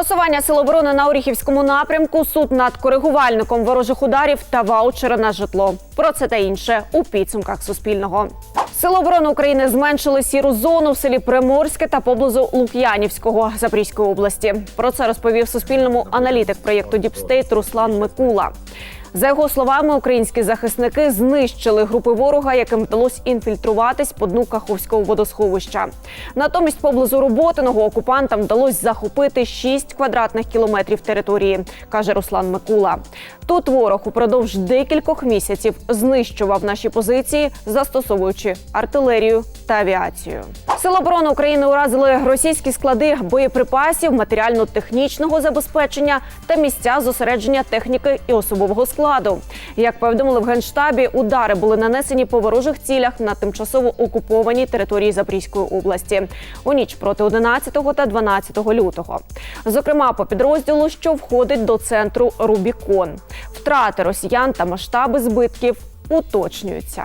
Просування сил оборони на Оріхівському напрямку, суд над коригувальником ворожих ударів та ваучери на житло. Про це та інше у підсумках Суспільного. Сили оборони України зменшили сіру зону в селі Приморське та поблизу Лук'янівського Запорізької області. Про це розповів Суспільному аналітик проєкту Діпстейт Руслан Микула. За його словами, українські захисники знищили групи ворога, яким вдалося інфільтруватись по дну Каховського водосховища. Натомість, поблизу роботиного окупантам вдалося захопити 6 квадратних кілометрів території, каже Руслан Микула. Тут ворог упродовж декількох місяців знищував наші позиції, застосовуючи артилерію та авіацію. Сили оборони України уразили російські склади боєприпасів, матеріально-технічного забезпечення та місця зосередження техніки і особового складу. Як повідомили в генштабі, удари були нанесені по ворожих цілях на тимчасово окупованій території Запорізької області у ніч проти 11 та 12 лютого. Зокрема, по підрозділу, що входить до центру Рубікон. Втрати росіян та масштаби збитків уточнюються.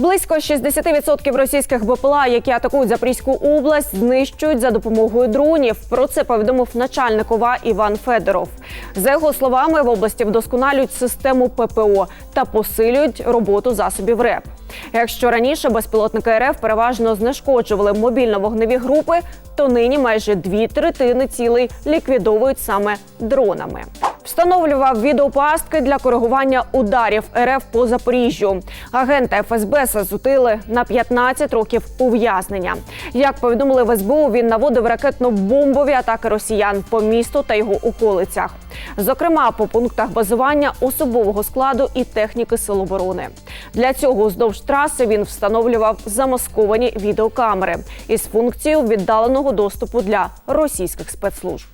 Близько 60% російських БПЛА, які атакують Запорізьку область, знищують за допомогою дронів. Про це повідомив начальник ОВА Іван Федоров. За його словами, в області вдосконалюють систему ППО та посилюють роботу засобів РЕП. Якщо раніше безпілотники РФ переважно знешкоджували мобільно-вогневі групи, то нині майже дві третини цілей ліквідовують саме дронами. Встановлював відеопастки для коригування ударів РФ по Запоріжжю. Агента ФСБ засудили на 15 років ув'язнення. Як повідомили в СБУ, він наводив ракетно-бомбові атаки росіян по місту та його околицях. Зокрема, по пунктах базування особового складу і техніки сил оборони. Для цього уздовж траси він встановлював замасковані відеокамери із функцією віддаленого доступу для російських спецслужб.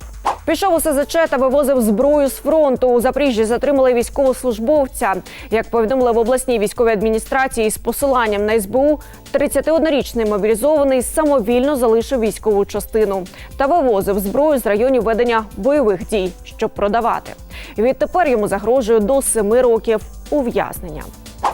Пішов у СЗЧ та вивозив зброю з фронту. У Запоріжжі затримали військовослужбовця. Як повідомили в обласній військовій адміністрації з посиланням на СБУ, 31-річний мобілізований самовільно залишив військову частину та вивозив зброю з районів ведення бойових дій, щоб продавати. Відтепер йому загрожує до 7 років ув'язнення.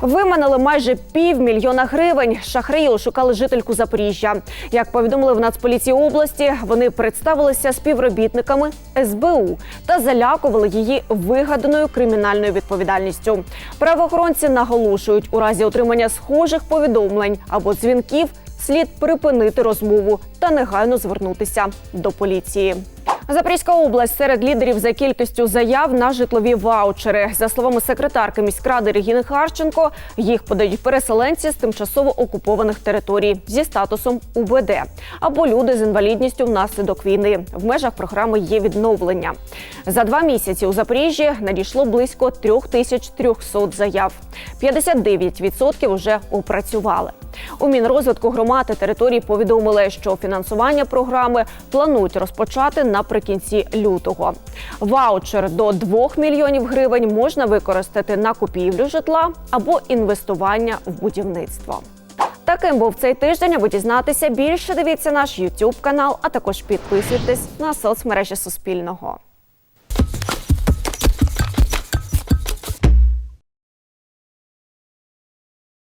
Виманили майже півмільйона гривень. Шахраї ошукали жительку Запоріжжя. Як повідомили в Нацполіції області, вони представилися співробітниками СБУ та залякували її вигаданою кримінальною відповідальністю. Правоохоронці наголошують, у разі отримання схожих повідомлень або дзвінків слід припинити розмову та негайно звернутися до поліції. Запорізька область серед лідерів за кількістю заяв на житлові ваучери. За словами секретарки міськради Регіни Харченко, їх подають переселенці з тимчасово окупованих територій зі статусом УБД або люди з інвалідністю внаслідок війни. В межах програми є відновлення. За два місяці у Запоріжжі надійшло близько 3300 заяв. 59% вже опрацювали. У Мінрозвитку громад і територій повідомили, що фінансування програми планують розпочати наприкінці лютого. Ваучер до 2 мільйонів гривень можна використати на купівлю житла або інвестування в будівництво. Таким був цей тиждень. Аби дізнатися більше, дивіться наш YouTube канал, а також підписуйтесь на соцмережі Суспільного.